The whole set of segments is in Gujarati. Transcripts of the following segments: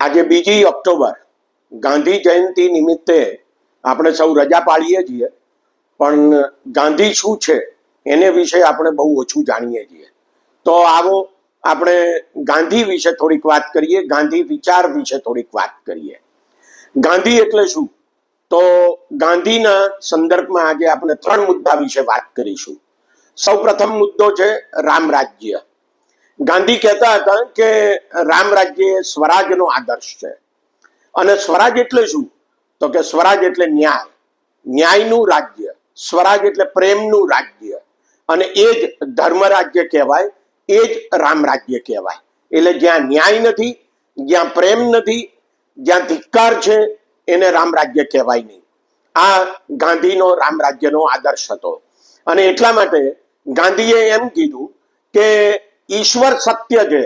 આજે બીજી ઓક્ટોબર, ગાંધી જયંતિ નિમિત્તે આપણે સૌ રજા પાડીએ છીએ. પણ ગાંધી શું છે એને વિશે આપણે બહુ ઓછું જાણીએ છીએ. તો આવો આપણે ગાંધી વિશે થોડીક વાત કરીએ, ગાંધી વિચાર વિશે થોડીક વાત કરીએ. ગાંધી એટલે શું? તો ગાંધીના સંદર્ભમાં આજે આપણે ત્રણ મુદ્દા વિશે વાત કરીશું. સૌ પ્રથમ મુદ્દો છે રામ રાજ્ય. ગાંધી કહેતા હતા કે રામ રાજ્ય સ્વરાજનો આદર્શ છે. અને સ્વરાજ એટલે શું? તો કે સ્વરાજ એટલે ન્યાય. ન્યાયનું રાજ્ય. સ્વરાજ એટલે પ્રેમનું રાજ્ય. અને એ જ ધર્મ રાજ્ય કહેવાય, એ જ રામ રાજ્ય કહેવાય. એટલે જ્યાં ન્યાય નથી, જ્યાં પ્રેમ નથી, જ્યાં ધિક્કાર છે, એને રામ રાજ્ય કહેવાય નહીં. આ ગાંધીનો રામ રાજ્યનો આદર્શ હતો. અને એટલા માટે ગાંધીએ એમ કીધું કે ઈશ્વર સત્ય છે.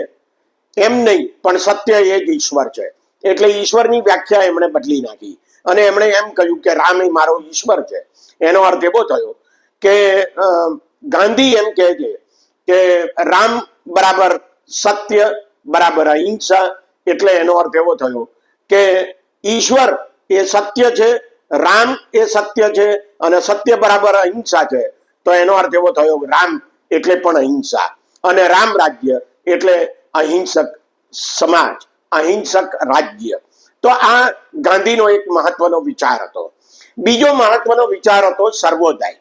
એમ નહીં, પણ સત્ય એ જ ઈશ્વર છે. એટલે ઈશ્વરની વ્યાખ્યા એમણે બદલી નાખી. અને એમણે એમ કહ્યું કે રામ એ મારો ઈશ્વર છે. એનો અર્થ એવો થયો કે ગાંધી એમ કહે છે કે રામ બરાબર સત્ય, બરાબર અહિંસા, એટલે એનો અર્થ એવો થયો કે ઈશ્વર એ સત્ય છે, રામ એ સત્ય છે, અને સત્ય બરાબર અહિંસા છે. તો એનો અર્થ એવો થયો રામ એટલે પણ અહિંસા. અને રામ રાજ્ય એટલે અહિંસક સમાજ, અહિંસક રાજ્ય. તો આ ગાંધીનો એક મહત્વનો વિચાર હતો. બીજો મહત્વનો વિચાર હતો સર્વોદય.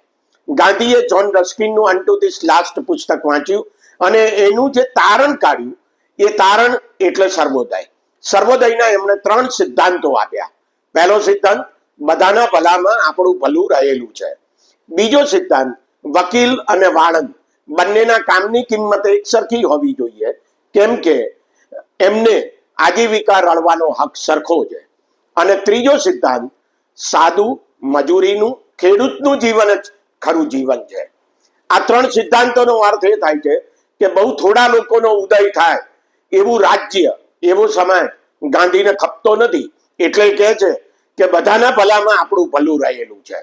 ગાંધીએ જોન રસ્કિનનું અન ધીસ લાસ્ટ પુસ્તક વાંચ્યું અને એનું જે તારણ કાઢ્યું, એ તારણ એટલે સર્વોદય. સર્વોદયના એમણે ત્રણ સિદ્ધાંતો આપ્યા. પહેલો સિદ્ધાંત, બધાના ભલામાં આપણું ભલું રહેલું છે. બીજો સિદ્ધાંત, વકીલ અને વાળંદ. બંનેના કામની કિંમત એક સરખી હોવી જોઈએ. કેમ કે એમને આજીવિકા રળવાનો હક સરખો છે. અને ત્રીજો સિદ્ધાંત, સાદું મજૂરીનું, ખેડૂતનું જીવન જ ખરું જીવન છે. આ ત્રણ સિદ્ધાંતોનો અર્થ એ થાય છે કે બહુ થોડા લોકોનો ઉદય થાય એવું રાજ્ય, એવો સમાજ ગાંધીને ખપતો નથી. એટલે કહે છે કે બધાના ભલામાં આપણું ભલું રહેલું છે.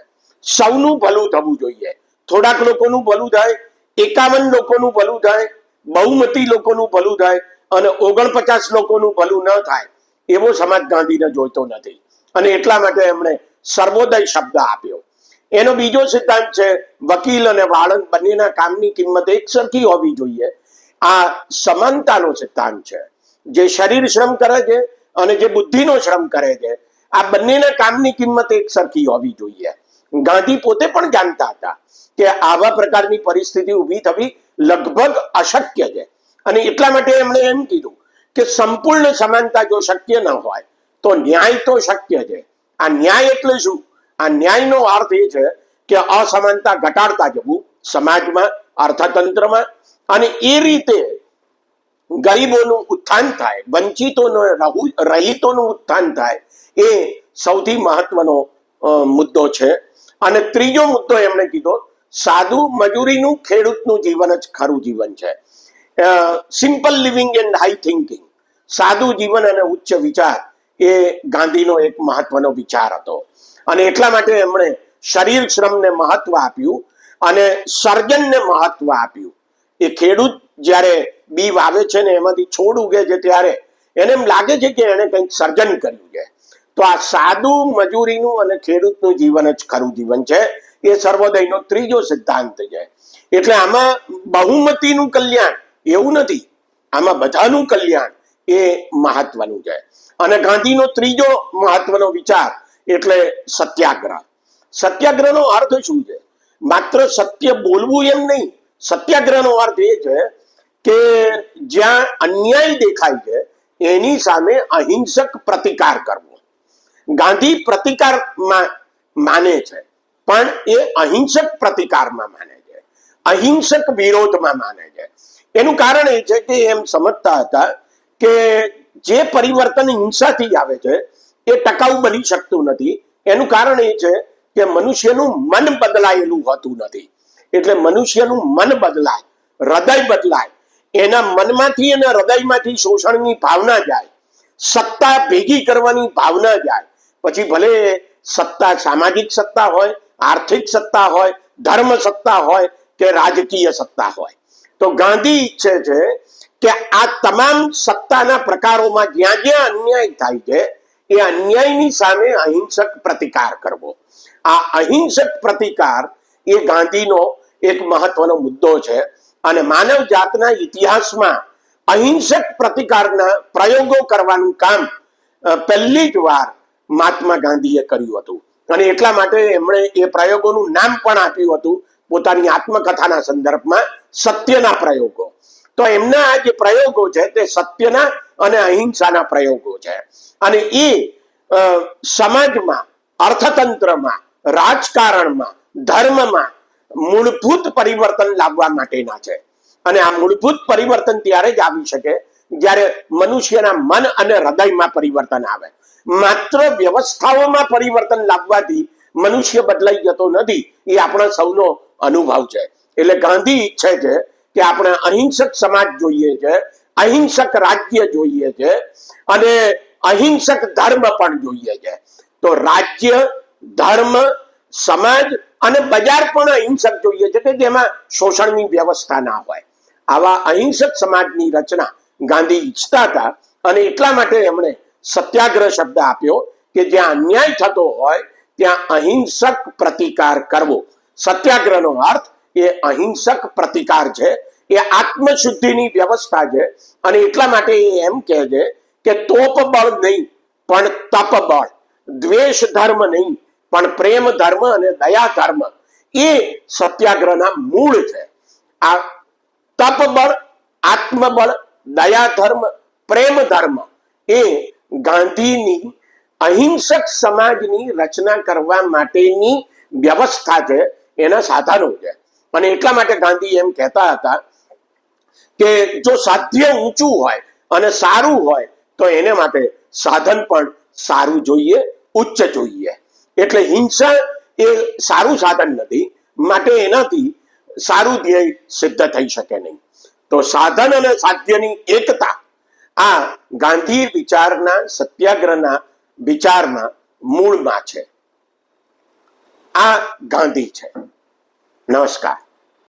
સૌનું ભલું થવું જોઈએ. થોડાક લોકોનું ભલું થાય એકાવન લોકોનું ભલું થાય, બહુમતી લોકોનું ભલું થાય અને ઓગણપચાસ લોકોનું ભલું ન થાય, એવો સમાજ ગાંધીને જોઈતો નથી. અને એટલા માટે એમણે સર્વોદય શબ્દ આપ્યો. એનો બીજો સિદ્ધાંત છે, વકીલ અને વાળંદ બંનેના કામની કિંમત એક સરખી હોવી જોઈએ. આ સમાનતાનો સિદ્ધાંત છે. જે શરીર શ્રમ કરે છે અને જે બુદ્ધિનો શ્રમ કરે છે, આ બંનેના કામની કિંમત એક સરખી હોવી જોઈએ. ગાંધી પોતે પણ જાણતા હતા કે આવા પ્રકારની પરિસ્થિતિ ઊભી થવી લગભગ અશક્ય છે. અને એટલા માટે એમણે એમ કીધું કે સંપૂર્ણ સમાનતા જો શક્ય ન હોય, તો ન્યાય તો શક્ય છે. આ ન્યાય એટલે શું? આ ન્યાયનો અર્થ એ છે કે અસમાનતા ઘટાડતા જવું સમાજમાં, અર્થતંત્રમાં અને એ રીતે ગરીબોનું ઉત્થાન થાય, વંચિતોનું રહુ- રહિતોનું ઉત્થાન થાય એ સૌથી મહત્વનો મુદ્દો છે. અને ત્રીજો મુદ્દો એમણે કીધો સાદું મજૂરીનું ખેડૂતનું જીવન જ ખરું જીવન છે. Simple living and high thinking સાદું જીવન અને ઉચ્ચ વિચાર એ ગાંધીનો એક મહત્વનો વિચાર હતો. અને એટલા માટે એમણે શરીર શ્રમને મહત્વ આપ્યું અને સર્જનને મહત્વ આપ્યું. એ ખેડૂત જ્યારે બી વાવે છે ને એમાંથી છોડ ઉગે છે ત્યારે એને એમ લાગે છે કે એને કંઈક સર્જન કર્યું છે. તો આ સાદું મજૂરીનું અને ખેડૂતનું જીવન જ ખરું જીવન છે. એ સર્વોદયનો ત્રીજો સિદ્ધાંત છે. એટલે આમાં બહુમતીનું કલ્યાણ એવું નથી. આમાં બધાનું કલ્યાણ એ મહત્વનું છે. અને ગાંધીનો ત્રીજો મહત્વનો વિચાર એટલે સત્યાગ્રહ. સત્યાગ્રહનો અર્થ શું છે? માત્ર સત્ય બોલવું એમ નહીં. સત્યાગ્રહનો અર્થ એ છે કે જ્યાં અન્યાય દેખાય છે, એની સામે અહિંસક પ્રતિકાર કરવો. ગાંધી પ્રતિકારમાં માને છે. પણ એ અહિંસક પ્રતિકારમાં માને છે. અહિંસક વિરોધમાં માને છે. એનું કારણ એ છે કે એમ સમજતા હતા કે જે પરિવર્તન હિંસાથી આવે છે, એ ટકાઉ બની શકતું નથી. એનું કારણ એ છે કે મનુષ્યનું મન બદલાયેલું હોતું નથી. એટલે મનુષ્યનું મન બદલાય, હૃદય બદલાય. એના મનમાંથી અને હૃદયમાંથી શોષણની ભાવના જાય. સત્તા ભેગી કરવાની ભાવના જાય. પછી ભલે સત્તા સામાજિક સત્તા હોય, આર્થિક સત્તા હોય, ધર્મ સત્તા હોય કે રાજકીય સત્તા હોય. તો ગાંધી ઈચ્છે છે કે આ તમામ સત્તાના પ્રકારોમાં જ્યાં જ્યાં અન્યાય થાય છે, એ અન્યાયની સામે અહિંસક પ્રતિકાર કરવો. આ અહિંસક પ્રતિકાર એ ગાંધીનો એક મહત્વનો મુદ્દો છે અને માનવ જાતના ઇતિહાસમાં અહિંસક પ્રતિકારના પ્રયોગો કરવાનું કામ પહેલી જ વાર મહાત્મા ગાંધીએ કર્યું હતું. અને એટલા માટે એમણે એ પ્રયોગોનું નામ પણ આપ્યું હતું પોતાની આત્મકથાના સંદર્ભમાં સત્યના પ્રયોગો. તો એમના આ જે પ્રયોગો છે તે સત્યના અને અહિંસાના પ્રયોગો છે. અને એ સમાજમાં, અર્થતંત્રમાં, રાજકારણમાં, ધર્મમાં મૂળભૂત પરિવર્તન લાવવા માટેના છે. અને આ મૂળભૂત પરિવર્તન ત્યારે જ આવી શકે જ્યારે મનુષ્યના મન અને હૃદયમાં પરિવર્તન આવે. માત્ર વ્યવસ્થાઓમાં પરિવર્તન લાવવાથી મનુષ્ય બદલાઈ જતો નથી. એ આપણા સૌનો અનુભવ છે. એટલે ગાંધી ઈચ્છે છે કે આપણે અહિંસક સમાજ જોઈએ છે, અહિંસક રાજ્ય જોઈએ છે, અને અહિંસક ધર્મ પણ જોઈએ છે. તો રાજ્ય, ધર્મ, સમાજ અને બજાર પણ અહિંસક જોઈએ છે કે જેમાં શોષણની વ્યવસ્થા ના હોય. આવા અહિંસક સમાજની રચના ગાંધી ઈચ્છતા હતા અને એટલા માટે એમણે સત્યાગ્રહ શબ્દ આપ્યો કે જ્યાં અન્યાય થતો હોય, ત્યાં અહિંસક પ્રતિકાર કરવો. સત્યાગ્રહનો અર્થ એ અહિંસક પ્રતિકાર છે, એ આત્મશુદ્ધિની વ્યવસ્થા છે, અને એટલા માટે એ એમ કહે છે કે તોપ બળ નહીં, પણ તપ બળ. દ્વેષ ધર્મ નહીં, પણ પ્રેમ ધર્મ અને દયા ધર્મ. એ સત્યાગ્રહના મૂળ છે. આ તપ બળ આત્મબળ દયા ધર્મ, પ્રેમ ધર્મ એ ગાંધીની અહિંસક સમાજની રચના કરવા માટેની વ્યવસ્થા છે, એના સાધનો છે. અને એટલા માટે ગાંધી એમ કહેતા હતા કે જો સાધ્ય ઊંચું હોય અને સારું હોય, તો એને માટે સાધન પણ સારું જોઈએ, ઉચ્ચ જોઈએ. એટલે હિંસા એ સારું સાધન નથી, માટે એનાથી સારું ધ્યેય સિદ્ધ થઈ શકે નહીં. તો સાધન અને સાધ્યની એકતા આ ગાંધી વિચારના સત્યાગ્રહના વિચારમાં મૂળમાં છે. આ ગાંધી છે. નમસ્કાર.